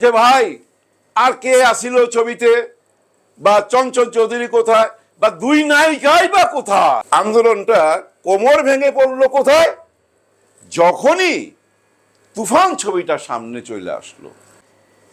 যে ভাই, আর কে আসিল ছবিতে? বা চঞ্চল চৌধুরী কোথায়? বা দুই নায়িকাই বা কোথায়? আন্দোলনটা কোমর ভেঙে পড়ল কোথায়? যখনই তুফান ছবিটা সামনে চলে আসলো।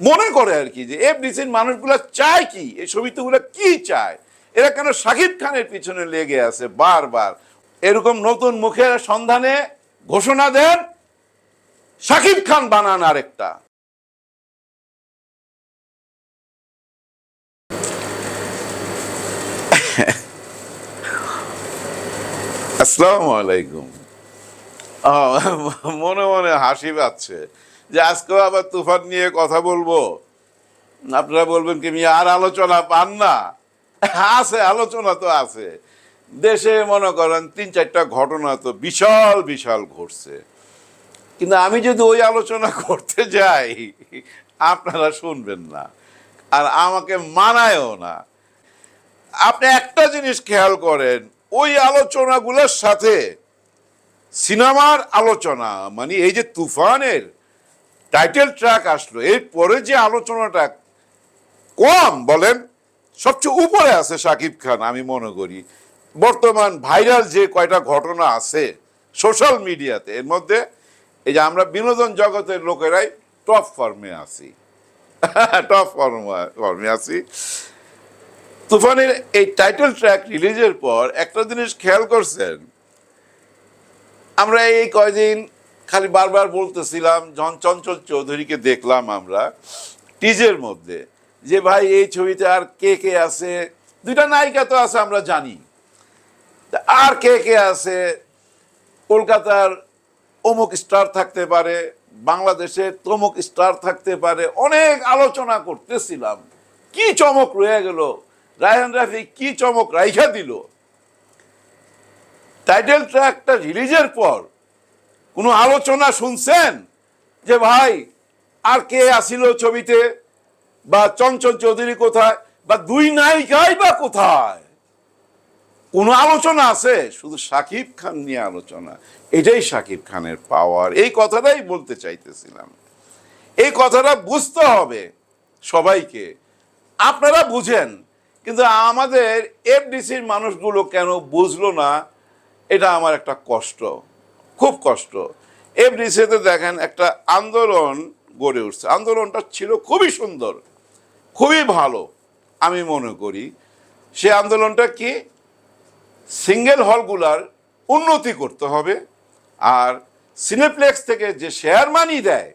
মনে করে আর কি যে এফডিসির মানুষগুলা চায় কি? এই ছবিগুলো কি চায়? এরা কেন শাকিব খানের পিছনে লেগে আছে বারবার? এরকম নতুন মুখের সন্ধানে ঘোষণা দেন শাকিব খান বানান আরেকটা। আসসালামু আলাইকুম। মনে মনে হাসি পাচ্ছে যে আজকেও আবার তুফান নিয়ে কথা বলব। আপনারা বলবেন কি আর আলোচনা পান না? আছে, আলোচনা তো আছে। দেশে মনে করেন তিন চারটা ঘটনা তো বিশাল বিশাল ঘটছে। কিন্তু আমি যদি ওই আলোচনা করতে যাই, আপনারা শুনবেন না। আর আমাকে মানায়ও না। আপনি একটা জিনিস খেয়াল করেন ওই আলোচনাগুলোর সাথে সিনেমার আলোচনা মানে এই যে তুফানের টাইটেল ট্র্যাক আসলো, এরপরে যে আলোচনাটা কম বলেন, সবচেয়ে উপরে আছে শাকিব খান, আমি মনে করি। বর্তমান ভাইরাল যে কয়টা ঘটনা আছে সোশ্যাল মিডিয়াতে এর মধ্যে এই যে আমরা বিনোদন জগতের লোকেরাই টপ ফর্মে আছি। টপ ফর্মে আছি। তুফানের এই টাইটেল ট্র্যাক রিলিজের পর একটা জিনিস খেয়াল করছেন? আমরা এই কয়দিন খালি বারবার বলতেছিলাম, জন চঞ্চল চৌধুরীকে দেখলাম আমরা টিজের মধ্যে, যে ভাই এই ছবিতে আর কে কে আছে? দুইটা নায়িকা তো আছে, আমরা জানি। আর কে কে আছে? কলকাতার অমুক স্টার থাকতে পারে, বাংলাদেশের তমুক স্টার থাকতে পারে, অনেক আলোচনা করতেছিলাম। কি চমক রয়ে গেল? রায়হান রাফি কি চমক রাইখা দিল? টাইটেল ট্র্যাকটা রিলিজের পর কোনো আলোচনা শুনছেন? যে ভাই, আর কে আসিল ছবিতে? বা চঞ্চল চৌধুরী কোথায়? বা দুই নায়িকাই বা কোথায়? কোনো আলোচনা আছে? শুধু সাকিব খান নিয়ে আলোচনা। এটাই সাকিব খানের পাওয়ার এই কথাটাই বলতে চাইতেছিলাম। এই কথাটা বুঝতে হবে সবাইকে। আপনারা বুঝেন কিন্তু আমাদের এফডিসির মানুষগুলো কেন বুঝলো না, এটা আমার একটা কষ্ট, খুব কষ্ট। এফডিসিতে দেখেন একটা আন্দোলন গড়ে উঠছে। আন্দোলনটা ছিল খুবই সুন্দর, খুবই ভালো, আমি মনে করি। সে আন্দোলনটা কি? সিঙ্গেল হলগুলার উন্নতি করতে হবে আর সিনেপ্লেক্স থেকে যে শেয়ার মানি দেয়,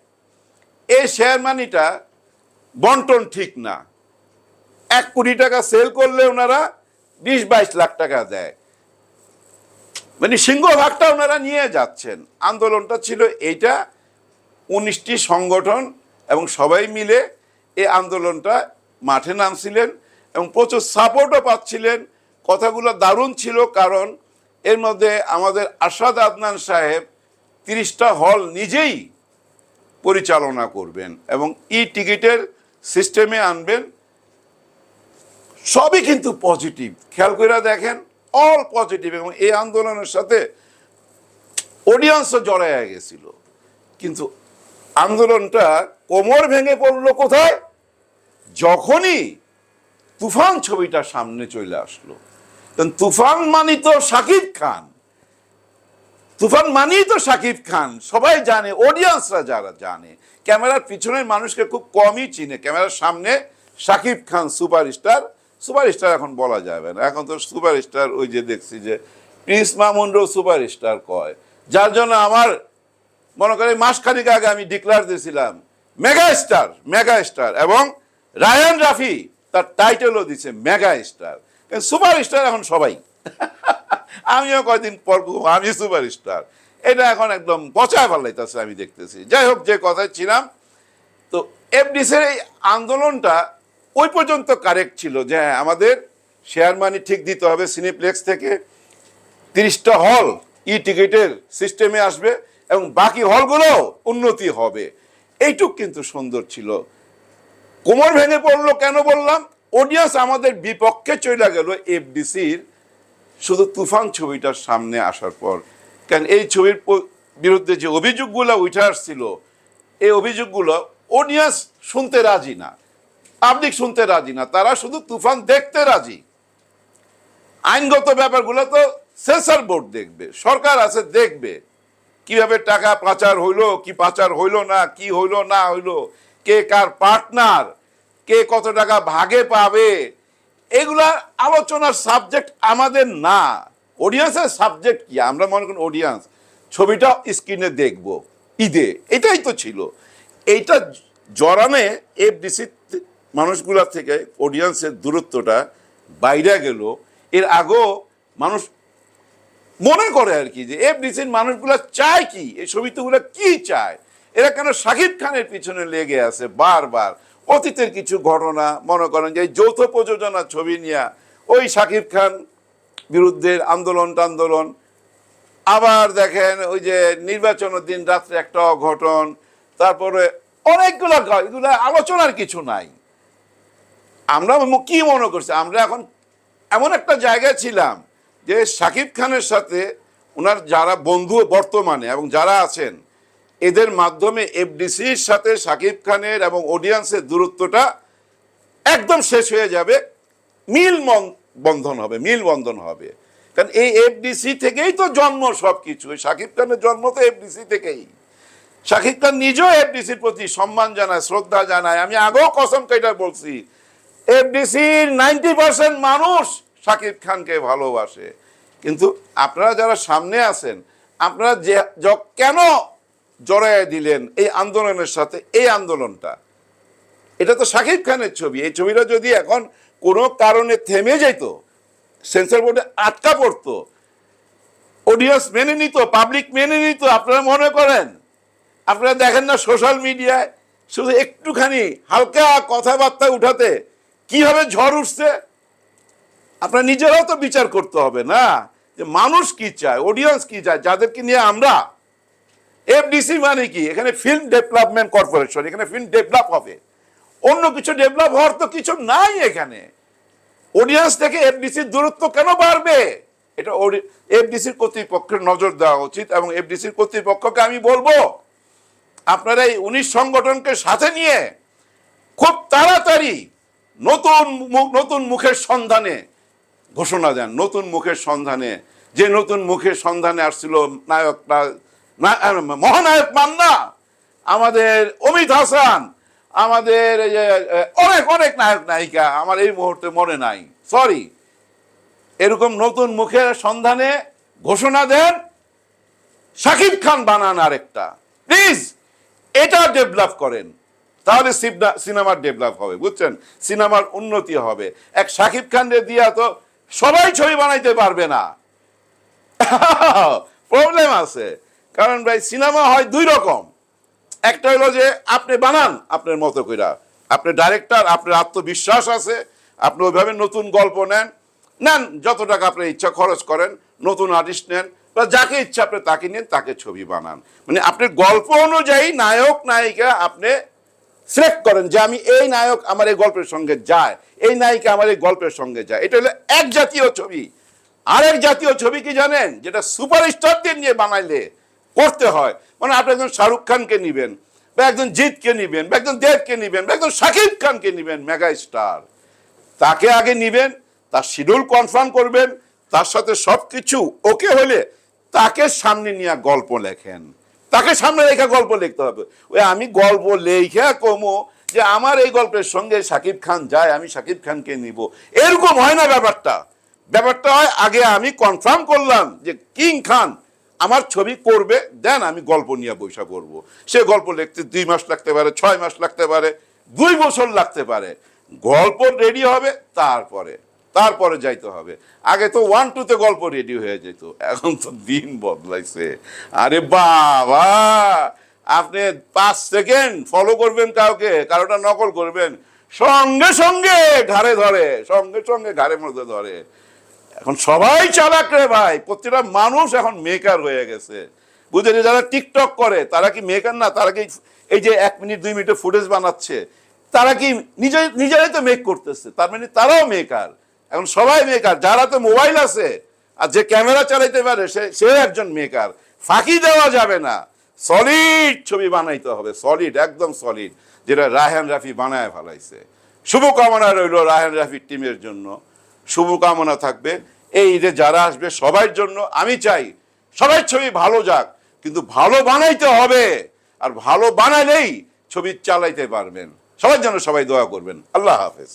এই শেয়ার মানিটা বন্টন ঠিক না। এক কোটি টাকা সেল করলে ওনারা বিশ, বাইশ লাখ টাকা দেয়। মানে সিংহভাগটা ওনারা নিয়ে যাচ্ছেন। আন্দোলনটা ছিল এইটা উনিশটি সংগঠন এবং সবাই মিলে এই আন্দোলনটা মাঠে নামছিলেন এবং প্রচুর সাপোর্টও পাচ্ছিলেন। কথাগুলো দারুণ ছিল কারণ এর মধ্যে আমাদের আসাদ আদনান সাহেব তিরিশটা হল নিজেই পরিচালনা করবেন এবং ই টিকিটের সিস্টেমে আনবেন। সবই কিন্তু পজিটিভ খেয়াল করে দেখেন অল পজিটিভ এবং এই আন্দোলনের সাথে অডিয়েন্সও জড়াইয়া গেছিল। কিন্তু আন্দোলনটা কোমর ভেঙে পড়ল কোথায়? যখনই তুফান ছবিটা সামনে চলে আসলো। কারণ তুফান মানি তো শাকিব খান, তুফান মানেই তো শাকিব খান, সবাই জানে অডিয়েন্সরা যারা জানে, ক্যামেরার পিছনের মানুষকে খুব কমই চিনে। ক্যামেরার সামনে শাকিব খান সুপারস্টার সুপারস্টার এখন বলা যাবে না। এখন তো সুপারস্টার ওই যে দেখছি যে প্রিন্স মামুনরাও সুপারস্টার কয়? যার জন্য আমার মনে করে মাসখানিক আগে আমি ডিক্লার দিয়েছিলাম মেগা স্টার মেগা স্টার এবং রায়ান রাফি, তার টাইটেলও দিচ্ছে মেগা স্টার সুপার স্টার এখন সবাই। আমিও কয়দিন পর আমি সুপার স্টার এটা এখন একদম পচায় ফেলাইতেছে, আমি দেখতেছি। যাই হোক, যে কথায় ছিলাম, তো এফডিসির এই আন্দোলনটা ওই পর্যন্ত কারেক্ট ছিল যে হ্যাঁ আমাদের শেয়ার মানি ঠিক দিতে হবে সিনেপ্লেক্স থেকে। তিরিশটা হল ই টিকিটের সিস্টেমে আসবে এবং বাকি হলগুলো উন্নতি হবে। এইটুক কিন্তু সুন্দর ছিল। কোমর ভেঙে পড়ল কেন বললাম? অডিয়েন্স আমাদের বিপক্ষে চলে গেল এফডিসির শুধু তুফান ছবিটার সামনে আসার পর। কারণ এই ছবির বিরুদ্ধে যে অভিযোগগুলো উঠে আসছিল, এই অভিযোগগুলো অডিয়েন্স শুনতে রাজি না। পাবলিক শুনতে রাজি না, তারা শুধু তুফান দেখতে রাজি। আইনগত ব্যাপারগুলো তো সেন্সর বোর্ড দেখবে, সরকার আছে দেখবে। কীভাবে টাকা পাচার হইল, কি পাচার হইল না, কি হইল না হইল, কে কার পার্টনার, কে কত টাকা ভাগে পাবে, এগুলা আলোচনার সাবজেক্ট আমাদের না। অডিয়েন্সের সাবজেক্ট কি? আমরা মনে করি অডিয়েন্স ছবিটা স্ক্রিনে দেখব। ঈদে, এটাই তো ছিল। এইটা জরানে এফডিসি মানুষগুলা থেকে অডিয়েন্সের দূরত্বটা বাইরে গেল। এর আগেও মানুষ মনে করে আর কি যে এফডিসির মানুষগুলো চায় কি? এই ছবিগুলো কি চায়? এরা কেন শাকিব খানের পিছনে লেগে আছে বারবার? অতীতের কিছু ঘটনা, মনে করেন যে যৌথ প্রযোজনা ছবি নিয়ে ওই শাকিব খান বিরুদ্ধে আন্দোলন টান্দোলন। আবার দেখেন ওই যে নির্বাচনের দিন রাত্রে একটা অঘটন, তারপরে অনেকগুলো এগুলো আলোচনার কিছু নাই। আমরা কি মনে করছি? আমরা এখন এমন একটা জায়গায় ছিলাম যে সাকিব খানের সাথে ওনার যারা বন্ধু বর্তমানে এবং যারা আছেন, এদের মাধ্যমে এফডিসির সাথে সাকিব খানের এবং অডিয়েন্সের দূরত্বটা একদম শেষ হয়ে যাবে, মিল বন্ধন হবে, মিল বন্ধন হবে। কারণ এই এফডিসি থেকেই তো জন্ম সব কিছু শাকিব খানের জন্ম তো এফডিসি থেকেই। শাকিব খান নিজেও এফডিসির প্রতি সম্মান জানায়, শ্রদ্ধা জানায়। আমি আগেও কসম কেটে বলছি এফডিসির নাইনটি পার্সেন্ট মানুষ শাকিব খানকে ভালোবাসে। কিন্তু আপনারা যারা সামনে আছেন, আপনারা যে কেন জড়ায় দিলেন এই আন্দোলনের সাথে, এই আন্দোলনটা? এটা তো শাকিব খানের ছবি। এই ছবিটা যদি এখন কোনো কারণে থেমে যেত, সেন্সর বোর্ডে আটকা পড়তো, অডিয়েন্স মেনে নিত, পাবলিক মেনে নিত, আপনারা মনে করেন? আপনারা দেখেন না সোশ্যাল মিডিয়ায় শুধু একটুখানি হালকা কথাবার্তা উঠাতে কীভাবে ঝড় উঠছে? আপনার নিজেরাও তো বিচার করতে হবে না? যে মানুষ কি চায় অডিয়েন্স কি চায়, যাদেরকে নিয়ে আমরা এফডিসি মানে কি? এখানে ফিল্ম ডেভেলপমেন্ট কর্পোরেশন এখানে ফিল্ম ডেভেলপ হবে। অন্য কিছু ডেভেলপ হওয়ার তো কিছু নাই এখানে। অডিয়েন্স থেকে এফডিসির দূরত্ব কেন বাড়বে? এটা এফডিসির কর্তৃপক্ষের নজর দেওয়া উচিত এবং এফডিসির কর্তৃপক্ষকে আমি বলব, আপনারা এই উনিশ সংগঠনকে সাথে নিয়ে খুব তাড়াতাড়ি নতুন নতুন মুখের সন্ধানে ঘোষণা দেন নতুন মুখের সন্ধানে। যে নতুন মুখের সন্ধানে আসছিল নায়ক না- না- আহ, মহানায়ক মান্না আমাদের অমিত হাসান আমাদের অনেক অনেক নায়ক নায়িকা আমার এই মুহূর্তে মনে নাই। সরি এরকম নতুন মুখের সন্ধানে ঘোষণা দেন শাকিব খান বানান আরেকটা। প্লিজ এটা ডেভেলপ করেন। তাহলে সিনেমার ডেভেলপ হবে, বুঝছেন? সিনেমার উন্নতি হবে। এক শাকিব খানরে দিয়া তো সবাই ছবি বানাইতে পারবে না। প্রবলেম আছে। কারণ ভাই, সিনেমা হয় দুই রকম। একটা হলো যে, আপনি বানান আপনার মতো কইরা। আপনি ডাইরেক্টর আপনার আত্মবিশ্বাস আছে, আপনি ওইভাবে নতুন গল্প নেন নেন যত টাকা আপনার ইচ্ছা খরচ করেন, নতুন আর্টিস্ট নেন, বা যাকে ইচ্ছা আপনি তাকে নিন, তাকে ছবি বানান। মানে আপনার গল্প অনুযায়ী নায়ক, নায়িকা আপনি সিলেক্ট করেন যে আমি এই নায়ক আমার এই গল্পের সঙ্গে যায়, এই নায়িকা আমার এই গল্পের সঙ্গে যায়। এটা হলো এক জাতীয় ছবি। আরেক জাতীয় ছবি কি জানেন? যেটা সুপারস্টারদের নিয়ে বানাইলে করতে হয়। মানে আপনি একজন শাহরুখ খানকে নিবেন, বা একজন জিতকে নিবেন, বা একজন দেবকে নিবেন, বা একজন শাকিব খানকে নিবেন মেগা স্টার তাকে আগে নিবেন, তার শিডিউল কনফার্ম করবেন, তার সাথে সব কিছু ওকে হলে তাকে সামনে নিয়ে গল্প লেখেন। তাকে সামনে রেখে গল্প লিখতে হবে। ওই আমি গল্প লেখা কমো যে আমার এই গল্পের সঙ্গে শাকিব খান যায়, আমি সাকিব খানকে নিব। এরকম হয় না ব্যাপারটা। ব্যাপারটা হয়, আগে আমি কনফার্ম করলাম যে কিং খান আমার ছবি করবে, দেন আমি গল্প নিয়ে বৈশা করব। সে গল্প লিখতে দুই মাস লাগতে পারে, ছয় মাস লাগতে পারে, দুই বছর লাগতে পারে। গল্প রেডি হবে, তারপরে। তারপরে যাইতে হবে। আগে তো ওয়ান টুতে গল্প রেডি হয়ে যেত। এখন তো দিন বদলাইছে। আরে বাবা! আপনি পাঁচ সেকেন্ড ফলো করবেন কাউকে, কারোটা নকল করবেন। সঙ্গে সঙ্গে ঘাড়ে ধরে, সঙ্গে সঙ্গে ঘাড়ের মধ্যে ধরে। এখন সবাই চালাক রে ভাই। প্রত্যেকটা মানুষ এখন মেকার হয়ে গেছে। বুঝলেন যারা টিকটক করে, তারা কি মেকার না? তারা কি এই যে এক মিনিট দুই মিনিটের ফুটেজ বানাচ্ছে? তারা কি নিজে, নিজেরাই তো মেক করতেছে। তার মানে তারাও মেকার এখন সবাই মেকার যারা তো মোবাইল আছে, আর যে ক্যামেরা চালাইতে পারে, সে একজন মেকার ফাঁকি দেওয়া যাবে না। সলিড ছবি বানাইতে হবে সলিড একদম সলিড যেটা রায়হান রাফি বানায় ফেলাইছে। শুভকামনা রইল রায়হান রাফির টিমের জন্য। শুভকামনা থাকবে। এই ঈদে যারা আসবে সবার জন্য, আমি চাই সবার ছবি ভালো যাক, কিন্তু ভালো বানাইতে হবে। আর ভালো বানাইলেই ছবি চালাইতে পারবেন। সবার জন্য সবাই দোয়া করবেন। আল্লাহ হাফেজ।